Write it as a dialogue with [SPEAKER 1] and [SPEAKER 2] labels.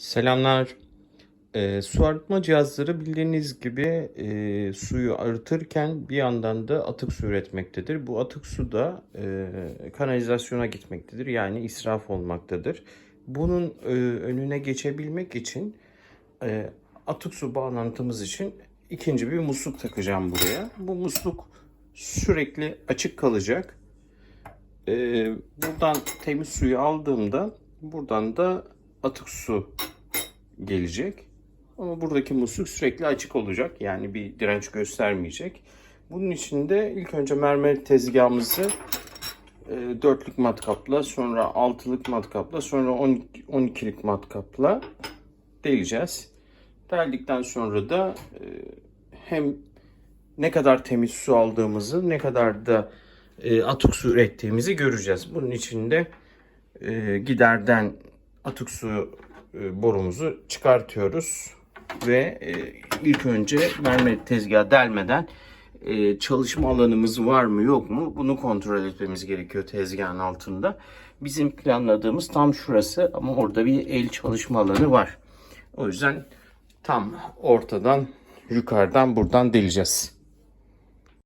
[SPEAKER 1] Selamlar. Ee, su arıtma cihazları bildiğiniz gibi e, suyu arıtırken bir yandan da atık su üretmektedir. Bu atık su da e, kanalizasyona gitmektedir. Yani israf olmaktadır. Bunun e, önüne geçebilmek için e, atık su bağlantımız için ikinci bir musluk takacağım buraya. Bu musluk sürekli açık kalacak. E, buradan temiz suyu aldığımda buradan da atık su gelecek. Ama buradaki musluk sürekli açık olacak. Yani bir direnç göstermeyecek. Bunun için de ilk önce mermer tezgahımızı e, dörtlük matkapla, sonra altılık matkapla, sonra 12, 12'lik matkapla deleceğiz. Deldikten sonra da e, hem ne kadar temiz su aldığımızı, ne kadar da e, atık su ürettiğimizi göreceğiz. Bunun için de giderden atık su borumuzu çıkartıyoruz ve e, ilk önce mermer tezgahı delmeden e, çalışma alanımız var mı yok mu bunu kontrol etmemiz gerekiyor tezgahın altında. Bizim planladığımız tam şurası ama orada bir el çalışma alanı var. O yüzden tam ortadan yukarıdan buradan deleceğiz.